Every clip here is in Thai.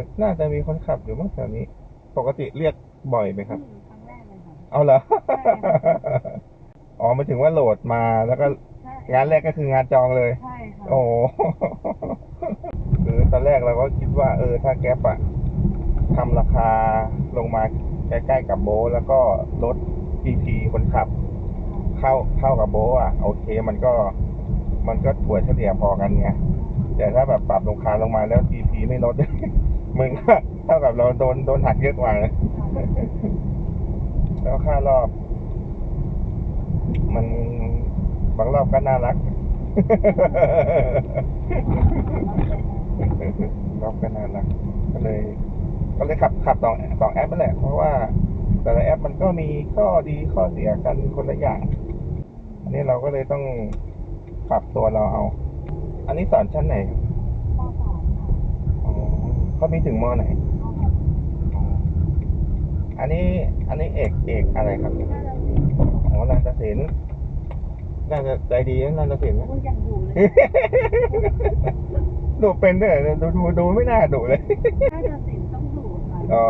แต่น่าจะมีคนขับอยู่มั้งแถวนี้ ปกติเรียกบ่อยไหมครับอืมครั้งแรกเลยค่ะ เอาเหรอ ใช่ค่ะ อ๋อหมายถึงว่าโหลดมาแล้วก็ใช่งานแรกก็คืองานจองเลย ใช่ค่ะโอ้โห คือตอนแรกเราก็คิดว่า เออ ถ้าแก๊ปอะทำราคาลงมาใกล้ๆกับโบทแล้วก็ลด PP คนขับ เข้าเข้ากับโบทอะโอเคมันก็ มันก็ถั่วเฉลี่ยพอกันไงแต่ถ้าแบบปรับลงคาลงมาแล้ว PP ไม่ลด มึงก็เท่ากับเราโดนโดนหักเยอะกว่านะแล้วค่ารอบ มันบางรอบก็น่ารักรอบก็น่ารัก ก็เลย ก็เลยขับขับสองสองแอปนั่นแหละเพราะว่าแต่ละแอปมันก็มีข้อดีข้อเสียกันคนละอย่าง อันนี้เราก็เลยต้องปรับตัวเราเอา อันนี้สอนชั้นไหนครับ เขามีถึงมไหนปหกอ๋ออันนี้ อันนี้เอก เอกอะไรครับน่าจะมีอ๋อนาฏศิลป์น่าจะใจดีนะนาฏศิลป์พูดอย่างดุเลย ดูเป็นด้วยเหรอดูดูดูไม่น่าดุเลยน่าจะสินต้องดุค่ะอ๋อ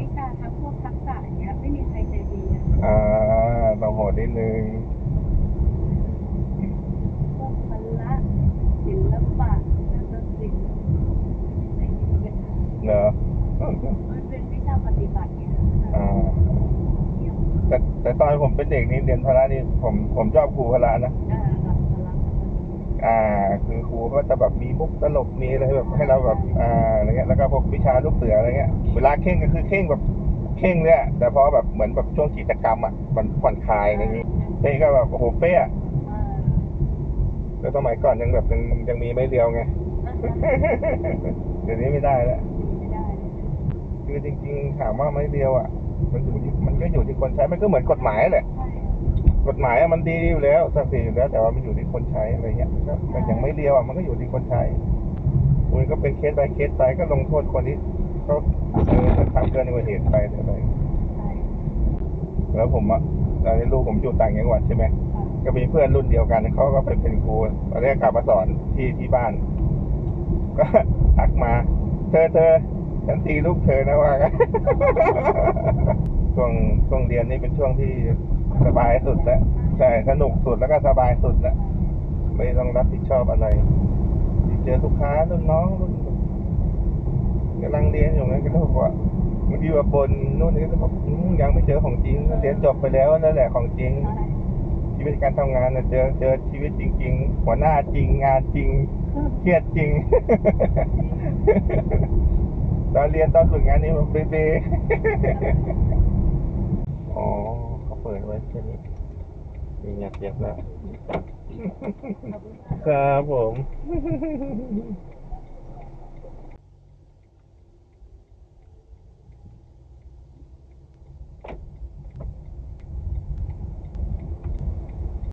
วิชาทั้งพวกทักษะอย่างเงี้ยไม่มีใครใจดีอะ อ่าต้องโหดนิดนึง พวกพละศิลปะนาฏศิลป์ไม่มีเป็น เนอะ มันเป็นวิชาป ฏิบัติเนี่ยอ่าแต่แต่ตอนผมเป็นเด็กนี่เรียนพละนี่ผมผมชอบครูพละนะอ่าค่ะพละอ่า คือครูก็จะแบบมีมุกตลกมีอะไรแบบให้เราแบบอ่าอะไรเงี้ยแล้วก็พวกวิชาลูกเสืออะไรเงี้ยเวลาเข่งก็คือเข่งแบบเข่งเลยอะแต่พอแบบเหมือนแบบช่วงกิจกรรมอะมันผ่อนคลายอะไรอย่างงี้เพ่ก็แบบโอ้โหเป๊ะอะอ่าแล้วสมัยก่อนยังแบบยังยังมีไม่เรียวไง เดี๋ยวนี้ไม่ได้แล้วไม่ได้เลย คือจริงๆถามว่าไม่เรียวอะ มันอยู่ที่มันก็อยู่ที่คนใช้มันก็เหมือนกฎหมายแหละใช่กฎหมายอะมันดีอยู่แล้วสักดิ์ศรีอยู่แล้ว แต่ว่ามันอยู่ที่คนใช้อะไรเงี้ยมันก็มันยังไม่เรียวอะมันก็อยู่ที่คนใช้มันก็เป็นเคส by เคสไปก็ลงโทษคนที่เขาเออทำเกินกว่าเหตุไปอะไรใช่แล้วผมอะตอนนี้ลูกผมอยู่ต่างจังหวัดใช่ไหมค่ะก็มีเพื่อนรุ่นเดียวกันเขาก็ไปเป็นครูตอนแรกกลับมาสอนที่ที่บ้าน ก็ทักมา เธอเธอ ฉันตีลูกเธอนะว่าช่วงช่วงเรียนนี่เป็นช่วงที่สบายสุดแล้วใช่สนุกสุดแล้วก็สบายสุดแล้วไม่ต้องรับผิดชอบอะไร เจอลูกค้ารุ่นน้องรุ่นกำลังเรียนอยู่นั้นก็ต้องบอกว่าบางทีว่าบนนู่นนี่ก็บอกยังไม่เจอของจริงเรียนจบไปแล้วนั่นแหละของจริงชีวิตการทำงานน่ะเจอเจอชีวิตจริง ๆ หัวหน้าจริงงานจริงเครียดจริง ตอนเรียนตอนฝึกงานนี่มันเบเบอ๋อเขาเปิดไว้แค่นี้มีเงียบๆแล้ว ครับผม